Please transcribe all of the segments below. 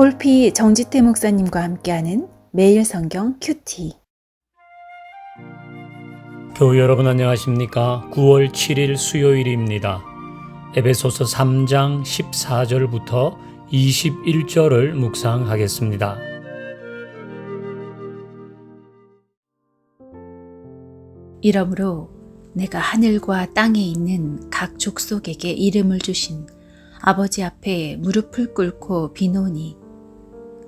홀피 정지태 목사님과 함께하는 매일 성경 큐티. 교우 여러분 안녕하십니까? 9월 7일 수요일입니다. 에베소서 3장 14절부터 21절을 묵상하겠습니다. 이러므로 내가 하늘과 땅에 있는 각 족속에게 이름을 주신 아버지 앞에 무릎을 꿇고 비노니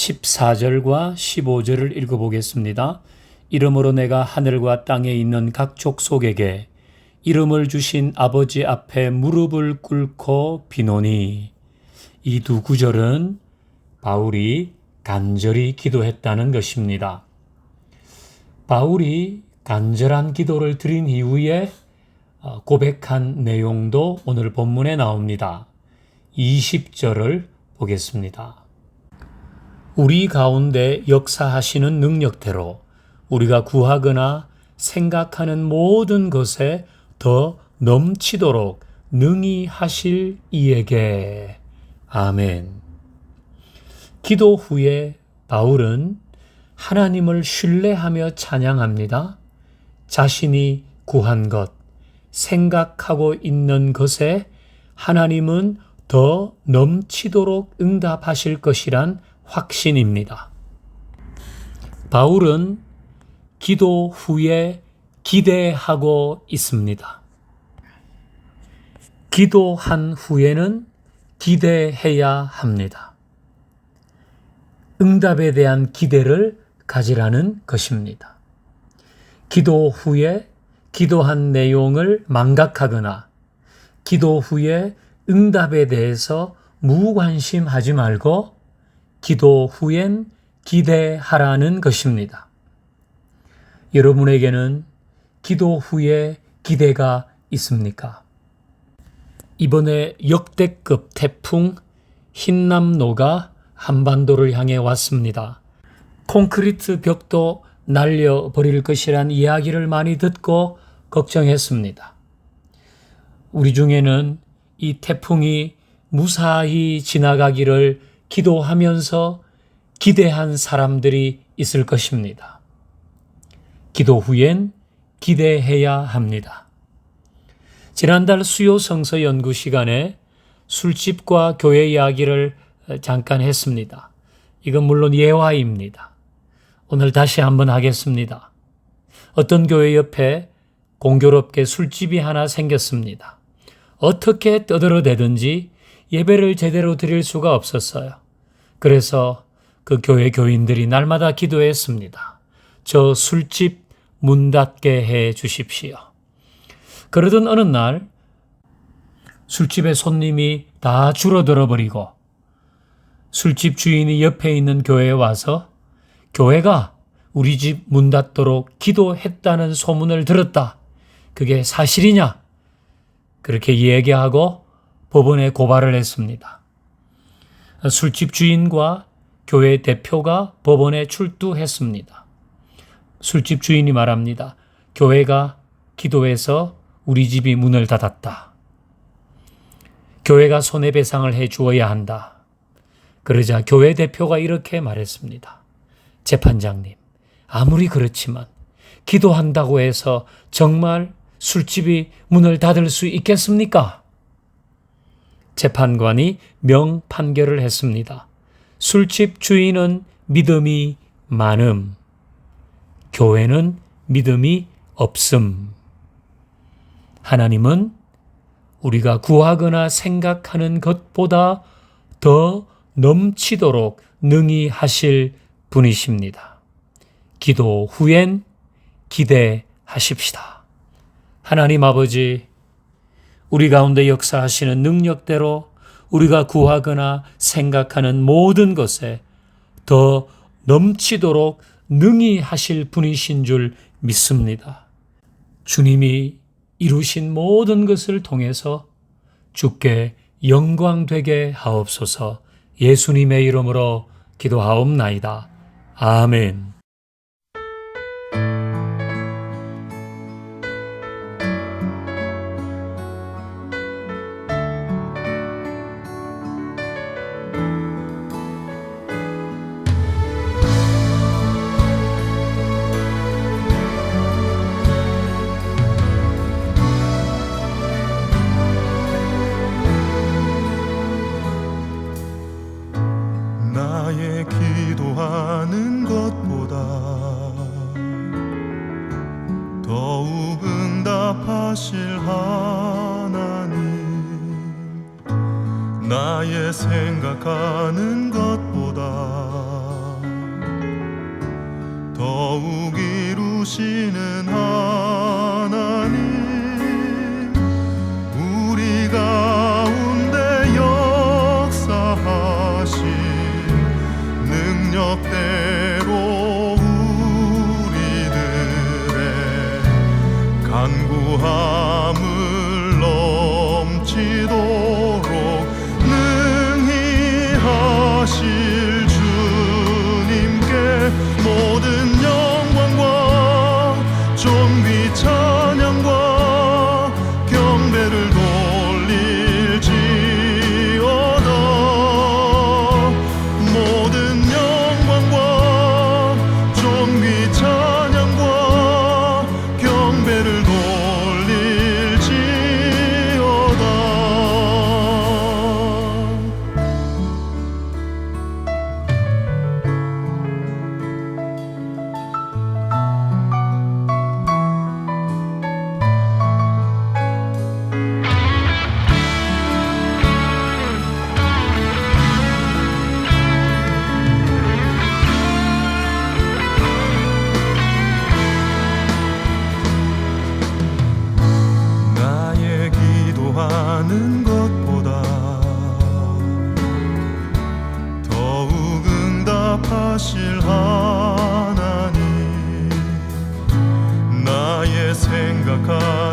14절과 15절을 읽어보겠습니다. 이름으로 내가 하늘과 땅에 있는 각 족속에게 이름을 주신 아버지 앞에 무릎을 꿇고 비노니 이 두 구절은 바울이 간절히 기도했다는 것입니다. 바울이 간절한 기도를 드린 이후에 어, 고백한 내용도 오늘 본문에 나옵니다. 20절을 보겠습니다. 우리 가운데 역사하시는 능력대로 우리가 구하거나 생각하는 모든 것에 더 넘치도록 능히 하실 이에게 아멘. 기도 후에 바울은 하나님을 신뢰하며 찬양합니다. 자신이 구한 것, 생각하고 있는 것에 하나님은 더 넘치도록 응답하실 것이란 확신입니다. 바울은 기도 후에 기대하고 있습니다. 기도한 후에는 기대해야 합니다. 응답에 대한 기대를 가지라는 것입니다. 기도 후에 기도한 내용을 망각하거나 기도 후에 응답에 대해서 무관심하지 말고 기도 후엔 기대하라는 것입니다. 여러분에게는 기도 후에 기대가 있습니까? 이번에 역대급 태풍 흰남노가 한반도를 향해 왔습니다. 콘크리트 벽도 날려버릴 것이란 이야기를 많이 듣고 걱정했습니다. 우리 중에는 이 태풍이 무사히 지나가기를 기도하면서 기대한 사람들이 있을 것입니다. 기도 후엔 기대해야 합니다. 지난달 수요 성서 연구 시간에 술집과 교회 이야기를 잠깐 했습니다. 이건 물론 예화입니다. 오늘 다시 한번 하겠습니다. 어떤 교회 옆에 공교롭게 술집이 하나 생겼습니다. 어떻게 떠들어대든지 예배를 제대로 드릴 수가 없었어요. 그래서 그 교회 교인들이 날마다 기도했습니다. 저 술집 문 닫게 해 주십시오. 그러던 어느 날 술집의 손님이 다 줄어들어 버리고 술집 주인이 옆에 있는 교회에 와서 교회가 우리 집 문 닫도록 기도했다는 소문을 들었다. 그게 사실이냐? 그렇게 얘기하고 법원에 고발을 했습니다. 술집 주인과 교회 대표가 법원에 출두했습니다. 술집 주인이 말합니다. 교회가 기도해서 우리 집이 문을 닫았다. 교회가 손해배상을 해 주어야 한다. 그러자 교회 대표가 이렇게 말했습니다. 재판장님, 아무리 그렇지만 기도한다고 해서 정말 술집이 문을 닫을 수 있겠습니까? 재판관이 명 판결을 했습니다. 술집 주인은 믿음이 많음, 교회는 믿음이 없음. 하나님은 우리가 구하거나 생각하는 것보다 더 넘치도록 능히 하실 분이십니다. 기도 후엔 기대하십시다. 하나님 아버지, 우리 가운데 역사하시는 능력대로 우리가 구하거나 생각하는 모든 것에 더 넘치도록 능히 하실 분이신 줄 믿습니다. 주님이 이루신 모든 것을 통해서 주께 영광 되게 하옵소서 예수님의 이름으로 기도하옵나이다. 아멘. 나의 생각하는 것보다 더욱 이루시는 하나님 사실 하나님 나의 생각하